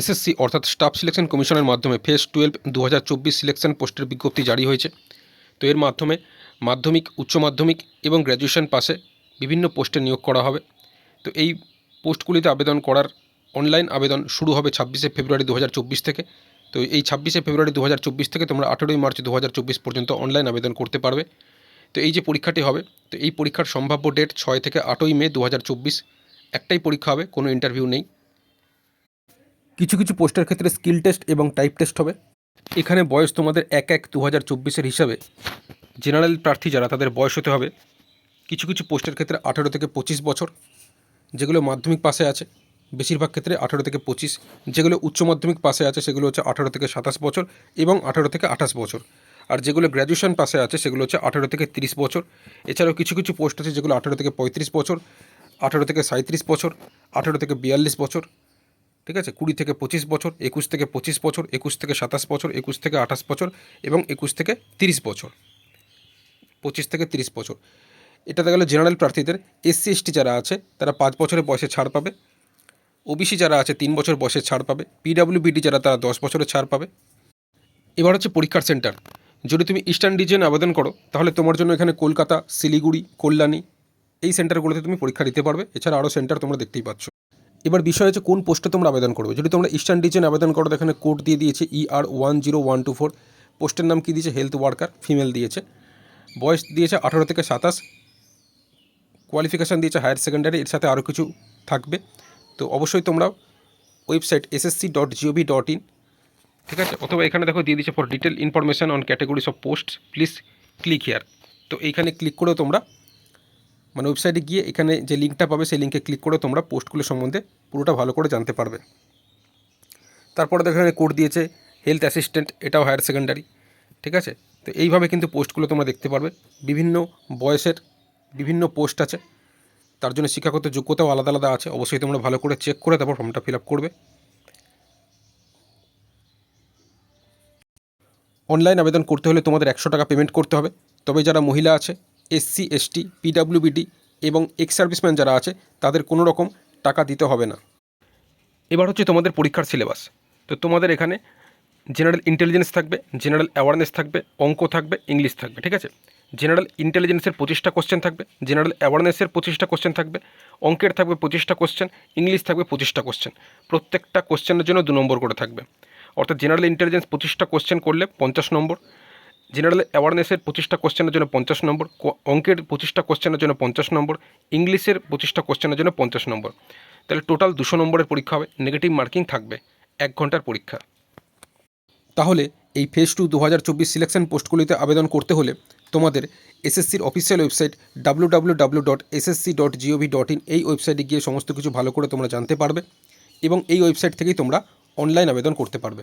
SSC অর্থাৎ staff selection কমিশনের মাধ্যমে ফেস টুয়েলভ দু হাজার চব্বিশ সিলেকশন পোস্টের বিজ্ঞপ্তি জারি হয়েছে। তো এর মাধ্যমে মাধ্যমিক, উচ্চ মাধ্যমিক এবং গ্র্যাজুয়েশন পাশে বিভিন্ন পোস্টে নিয়োগ করা হবে। তো এই পোস্টগুলিতে আবেদন করার অনলাইন আবেদন শুরু হবে ছাব্বিশে ফেব্রুয়ারি দু হাজার চব্বিশ থেকে। তো এই ছাব্বিশে ফেব্রুয়ারি দু হাজার চব্বিশ থেকে তোমরা আঠেরোই মার্চ দু হাজার চব্বিশ পর্যন্ত অনলাইন আবেদন করতে পারবে। তো এই যে পরীক্ষাটি হবে, তো এই পরীক্ষার সম্ভাব্য ডেট ছয় থেকে আটই মে দু হাজার চব্বিশ। একটাই পরীক্ষা হবে, কোনো ইন্টারভিউ নেই। কিছু কিছু পোস্টের ক্ষেত্রে স্কিল টেস্ট এবং টাইপ টেস্ট হবে। এখানে বয়স তোমাদের এক এক দু হাজার চব্বিশের হিসাবে। জেনারেল প্রার্থী যারা, তাদের বয়স হতে হবে কিছু কিছু পোস্টের ক্ষেত্রে আঠেরো থেকে পঁচিশ বছর, যেগুলো মাধ্যমিক পাশে আছে, বেশিরভাগ ক্ষেত্রে আঠেরো থেকে পঁচিশ, যেগুলো উচ্চ মাধ্যমিক পাশে আছে, সেগুলো হচ্ছে আঠারো থেকে সাতাশ বছর এবং আঠারো থেকে আঠাশ বছর। আর যেগুলো গ্র্যাজুয়েশন পাশে আছে, সেগুলো হচ্ছে আঠারো থেকে তিরিশ বছর। এছাড়াও কিছু কিছু পোস্ট আছে, যেগুলো আঠারো থেকে পঁয়ত্রিশ বছর, আঠারো থেকে সাঁত্রিশ বছর, আঠারো থেকে বিয়াল্লিশ বছর ঠিক আছে? কুড়ি থেকে পঁচিশ বছর, একুশ থেকে পঁচিশ বছর, একুশ থেকে সাতাশ বছর, একুশ থেকে আঠাশ বছর এবং একুশ থেকে তিরিশ বছর। পঁচিশ থেকে তিরিশ বছর। এটাতে গেল জেনারেল প্রার্থীদের এসসি এসটি যারা আছে, তারা পাঁচ বছরের বয়সে ছাড় পাবে। ওবিসি যারা আছে, তিন বছর বয়সে ছাড় পাবে। পিডাব্লিউবিডি যারা, তারা দশ বছরের ছাড় পাবে। এবার হচ্ছে পরীক্ষার সেন্টার যদি তুমি ইস্টার্ন রিজনে আবেদন করো, তাহলে তোমার জন্য এখানে কলকাতা, শিলিগুড়ি, কল্যাণী এই সেন্টারগুলোতে তুমি পরীক্ষা দিতে পারবে। এছাড়া আরও সেন্টার তোমরা দেখতেই পাচ্ছ। এবার বিষয় হচ্ছে কোন পোস্টে তোমরা আবেদন করবে? যদি তোমরা ইস্টার্ন রিজনে আবেদন করো এখানে কোড দিয়ে দিয়েছে E R one zero one two four পোস্টের নাম কী দিয়েছে? হেলথ ওয়ার্কার ফিমেল দিয়েছে। বয়স দিয়েছে আঠারো থেকে সাতাশ। কোয়ালিফিকেশান দিয়েছে হায়ার সেকেন্ডারি এর সাথে আরও কিছু থাকবে। তো অবশ্যই তোমরা website SSC dot G O V dot in? অথবা এখানে দেখো দিয়ে দিচ্ছে for detail information on categories of post please click here তো এইখানে ক্লিক করেও তোমরা মানে ওয়েবসাইটে গিয়ে এখানে যে লিঙ্কটা পাবে, সেই লিঙ্কে ক্লিক করে তোমরা পোস্টগুলো সম্বন্ধে পুরোটা ভালো করে জানতে পারবে। তারপরে দেখো এখানে কোড দিয়েছে হেলথ অ্যাসিস্ট্যান্ট এটাও হায়ার সেকেন্ডারি ঠিক আছে? তো এইভাবে কিন্তু পোস্টগুলো তোমরা দেখতে পারবে। বিভিন্ন বয়সের বিভিন্ন পোস্ট আছে, তার জন্য শিক্ষাগত যোগ্যতাও আলাদা আলাদা আছে, অবশ্যই তোমরা ভালো করে চেক করে তারপর ফর্মটা ফিল আপ করবে। অনলাইন আবেদন করতে হলে তোমাদের একশো টাকা পেমেন্ট করতে হবে। তবে যারা মহিলা আছে এসসি, এসটি, পিডাব্লিউবিডি এবং এক্স সার্ভিসম্যান যারা আছে, তাদের কোনো রকম টাকা দিতে হবে না। এবার হচ্ছে তোমাদের পরীক্ষার সিলেবাস। তো তোমাদের এখানে জেনারেল ইন্টেলিজেন্স থাকবে, জেনারেল অ্যাওয়ারনেস থাকবে, অঙ্ক থাকবে, ইংলিশ থাকবে, ঠিক আছে? জেনারেল ইন্টেলিজেন্সের পঁচিশটা কোশ্চেন থাকবে, জেনারেল অ্যাওয়ারনেসের পঁচিশটা কোশ্চেন থাকবে, অঙ্কের থাকবে পঁচিশটা কোশ্চেন, ইংলিশ থাকবে পঁচিশটা কোশ্চেন। প্রত্যেকটা কোশ্চেনের জন্য দু নম্বর করে থাকবে। অর্থাৎ জেনারেল ইন্টেলিজেন্স পঁচিশটা কোশ্চেন করলে পঞ্চাশ নম্বর জেনারেল অ্যাওয়ারনেসের পঁচিশটা কোশ্চেনের জন্য পঞ্চাশ নম্বর অঙ্কের পঁচিশটা কোশ্চেনের জন্য পঞ্চাশ নম্বর, ইংলিশের পঁচিশটা কোশ্চেনের জন্য পঞ্চাশ নম্বর। তাহলে টোটাল দুশো নম্বরের পরীক্ষা হবে, নেগেটিভ মার্কিং থাকবে, এক ঘণ্টার পরীক্ষা। তাহলে এই ফেজ টু দু হাজার চব্বিশ সিলেকশন পোস্টগুলিতে আবেদন করতে হলে তোমাদের এসএসসির official website W W W dot SSC dot G O V dot ওয়েবসাইটে গিয়ে সমস্ত কিছু ভালো করে তোমরা জানতে পারবে এবং এই ওয়েবসাইট থেকেই তোমরা অনলাইন আবেদন করতে পারবে।